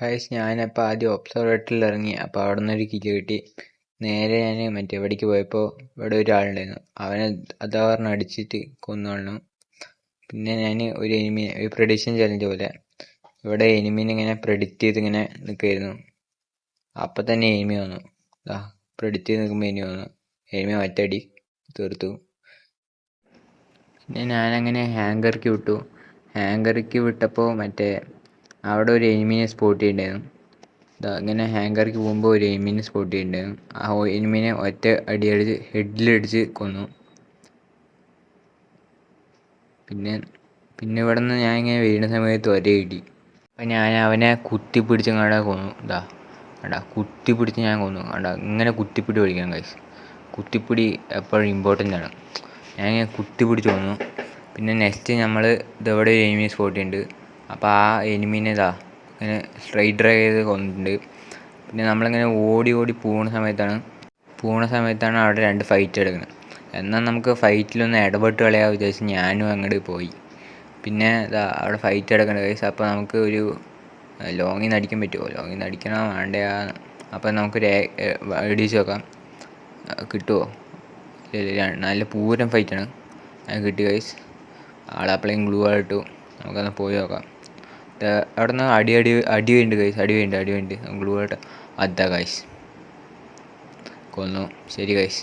Guys ഞാനപ്പോൾ ആദ്യം ഒബ്സർവേറ്ററിൽ ഇറങ്ങി അപ്പോൾ അവിടെ നിന്നൊരു കിക്ക് കിട്ടി. നേരെ ഞാൻ മറ്റേ ഇവിടേക്ക് പോയപ്പോൾ ഇവിടെ ഒരാളുണ്ടായിരുന്നു. അവനെ അതാ പറഞ്ഞ് അടിച്ചിട്ട് കൊന്നു പിന്നെ ഞാൻ ഒരു എനിമി ഒരു പ്രഡിക്ഷൻ ചലഞ്ച് പോലെ. ഇവിടെ എനിമീനെ ഇങ്ങനെ പ്രെഡിക്റ്റ് ചെയ്ത് ഇങ്ങനെ നിൽക്കുമായിരുന്നു അപ്പം തന്നെ എനിമി വന്നു. ആ പ്രെഡിക്റ്റ് ചെയ്ത് നിൽക്കുമ്പോൾ എനിമി വന്നു. എനിമി ഒറ്റടി തീർത്തു. പിന്നെ ഞാനങ്ങനെ ഹാങ്കർക്ക് വിട്ടു. ഹാങ്കർക്ക് വിട്ടപ്പോൾ മറ്റേ അവിടെ ഒരു എനിമീനെ സ്പോട്ട് ചെയ്യുന്നുണ്ടായിരുന്നു ഇതാ ഇങ്ങനെ ഹാങ്കർക്ക് പോകുമ്പോൾ ഒരു എനിമീനെ സ്പോട്ട് ചെയ്യുന്നുണ്ടായിരുന്നു ആ എനിമിനെ ഒറ്റ അടി അടിച്ച് ഹെഡിലടിച്ച് കൊന്നു. പിന്നെ പിന്നെ ഇവിടെ നിന്ന് ഞാൻ ഇങ്ങനെ വീണ സമയത്ത് ഒരേ ഇടി. അപ്പം ഞാൻ അവനെ കുത്തിപ്പിടിച്ച് കണ്ട കൊന്നു. ഇതാ കുത്തി കുത്തിപ്പിടിച്ച് ഞാൻ കൊന്നു. കണ്ട ഇങ്ങനെ കുത്തിപ്പിടി പഠിക്കണം കൈസ് കുത്തിപ്പിടി എപ്പോഴും ഇമ്പോർട്ടന്റ് ആണ്. ഞാൻ ഇങ്ങനെ കുത്തിപ്പിടിച്ച് കൊന്നു. പിന്നെ നെക്സ്റ്റ് നമ്മൾ ഇതെവിടെ ഒരു എനിമി സ്പോട്ട് ചെയ്യുന്നുണ്ട് അപ്പോൾ ആ എനിമീനെ ഇതാ ഇങ്ങനെ സ്ട്രൈറ്റ് ഡ്രൈവ് ചെയ്ത് കൊന്നിട്ടുണ്ട്. പിന്നെ നമ്മളിങ്ങനെ ഓടി ഓടി പോകുന്ന സമയത്താണ് പോകുന്ന സമയത്താണ് അവിടെ രണ്ട് ഫൈറ്റ് എടുക്കുന്നത് എന്നാൽ നമുക്ക് ഫൈറ്റിലൊന്ന് ഇടപെട്ട് കളയാൻ വിചാരിച്ച് ഞാനും അങ്ങോട്ട് പോയി. പിന്നെ ഇതാ അവിടെ ഫൈറ്റ് എടുക്കേണ്ട കേസ് അപ്പോൾ നമുക്ക് ഒരു ലോങ്ങിൽ നിന്ന് അടിക്കാൻ പറ്റുമോ ലോങ്ങിൽ നിന്ന് അടിക്കണോ വേണ്ടയാ? അപ്പോൾ നമുക്കൊരു അടിച്ച് നോക്കാം. കിട്ടുമോ നല്ല പൂരം ഫൈറ്റാണ് അത് കിട്ടി ഗൈസ് ആളപ്പളേയും ഗ്ലൂ ആയിട്ടു. നമുക്കൊന്ന് പോയി നോക്കാം. അവിടെ നിന്ന് അടി അടി അടി വേണ്ട ഗൈസ് അടി വേണ്ട അടി വേണ്ട. ഗ്ലൂ ആയിട്ട് അതാ ഗൈസ് കൊന്നു. ശരി ഗൈസ്